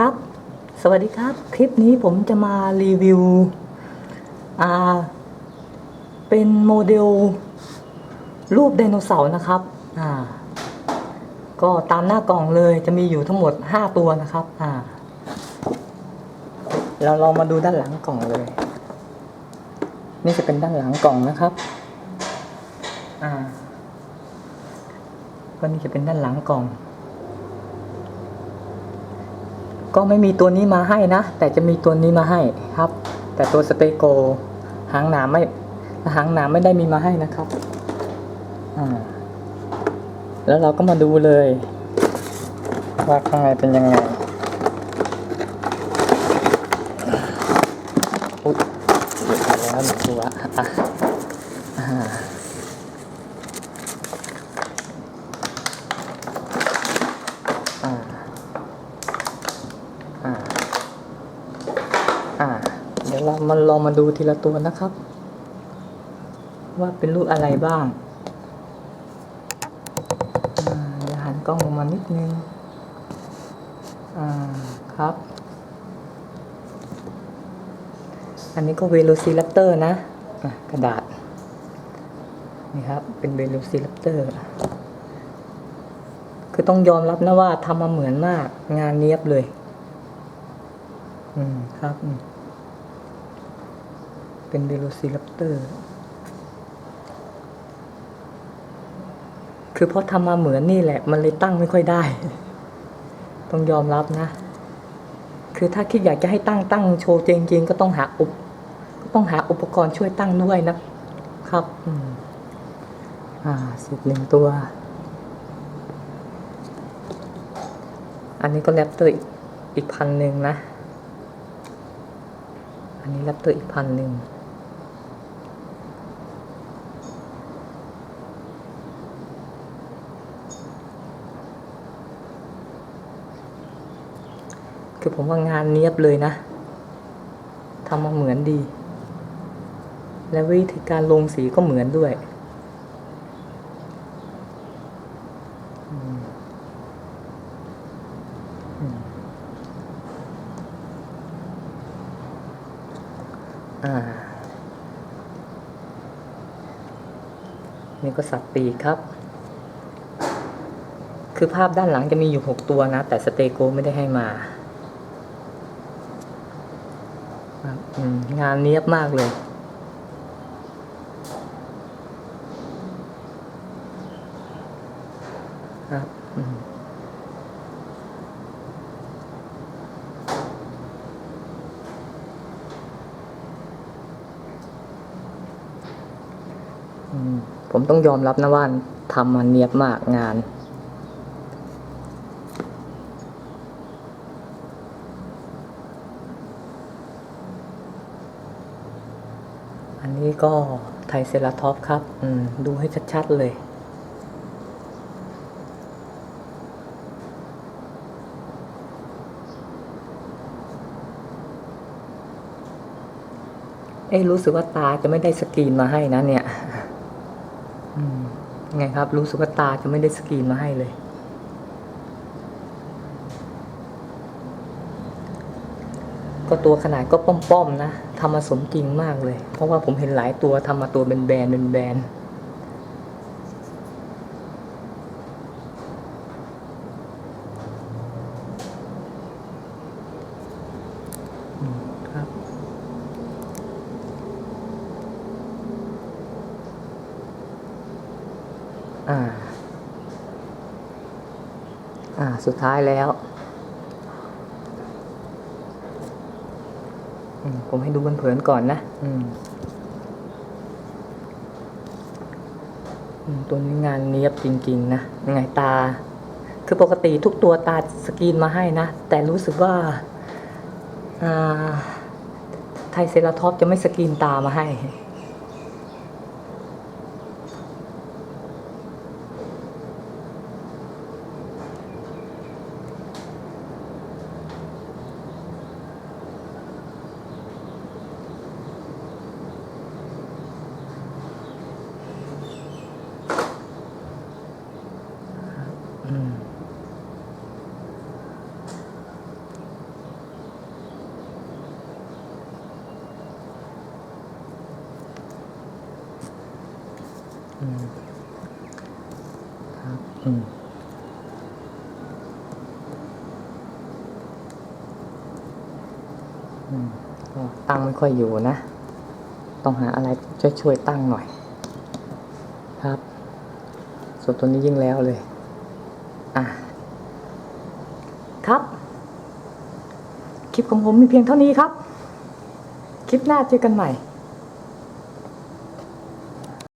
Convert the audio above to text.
ครับ สวัสดีครับ คลิปนี้ผมจะมารีวิวอ่าเป็นโมเดล รูปไดโนเสาร์นะครับอ่าก็ตามหน้ากล่องเลยจะมีอยู่ทั้งหมด 5 ตัวนะครับอ่าเราลองมาดูด้านหลังกล่องเลย นี่จะเป็นด้านหลังกล่องนะครับอ่าก็นี่จะเป็นด้านหลังกล่อง ก็ไม่มีตัวนี้มาให้นะ แต่จะมีตัวนี้มาให้ครับ แต่ตัวสเตโกหางหนามไม่หางหนามไม่ได้มีมาให้นะครับอ่าแล้วเราก็มาดูเลย ว่าข้างในเป็นยังไงอุ๊ยหลุดมาแล้วหนึ่งตัวอะอ่าอ่า อ่า อ่า เดี๋ยวเรามาลองมาดูทีละตัวนะครับ ว่าเป็นรูปอะไรบ้างอย่าหันกล้องลงมานิดนึง อ่าครับ อันนี้ก็เวโรซี r ัปเตอร์นะะกระดาษ นี่ครับ เป็นเวโรซี r ัปเตอร์คือต้องยอมรับนะว่าทำมาเหมือนมากงานเนี้ยบเลย อืมครับ เป็นเวโรซี r ัปเตอร์ คือเพราะทำมาเหมือนนี่แหละ มันเลยตั้งไม่ค่อยได้ ต้องยอมรับนะ คือถ้าคิดอยากจะให้ตั้งตั้งโชว์จริง ๆ ก็ต้องหาอุปก็ต้องหาอุปกรณ์ช่วยตั้งด้วยนะ ครับ อืม อ่าสิบหนึ่งตัว อันนี้ก็แรปเตอร์อีกพันหนึ่งนะ อันนี้รปเตอร์อีกพันหนึ่งคือผมว่างานเนียบเลยนะทำมาเหมือนดี และวิธีการลงสีก็เหมือนด้วยอืมอืมอ่า นี่ก็สับปีกครับ คือภาพด้านหลังจะมีอยู่หกตัวนะ แต่สเตโกไม่ได้ให้มาองานเนียบมากเลยครับอืมอืม ผมต้องยอมรับนะว่าทำมันเนียบมากงาน อันนี้ก็ไทเซราท็อปครับอืมดูให้ชัด ๆ เลยเอ๊ะรู้สึกว่าตาจะไม่ได้สกรีนมาให้นะเนี่ย ไงครับ รู้สึกว่าตาจะไม่ได้สกรีนมาให้เลย ก็ตัวขนาดก็ป้อมๆนะทำมาสมจริงมากเลย เพราะว่าผมเห็นหลายตัวทำมาตัวเป็นแบนด์เป็นแบนด์อืมครับ อ่า อ่า สุดท้ายแล้ว ผมให้ดูเผินๆก่อนนะ อืมตัวนี้งานเนียบจริง ๆ นะยังไงตา คือปกติทุกตัวตาสกรีนมาให้นะ แต่รู้สึกว่าอ่าไทยเซราทอปจะไม่สกรีนตามาให้ ครับอืมก็ตั้งไม่ค่อยอยู่นะ ต้องหาอะไรช่วยช่วยตั้งหน่อย ครับ ส่วนตัวนี้ยิ่งแล้วเลย อะครับ คลิปของผมมีเพียงเท่านี้ครับ คลิปหน้าเจอกันใหม่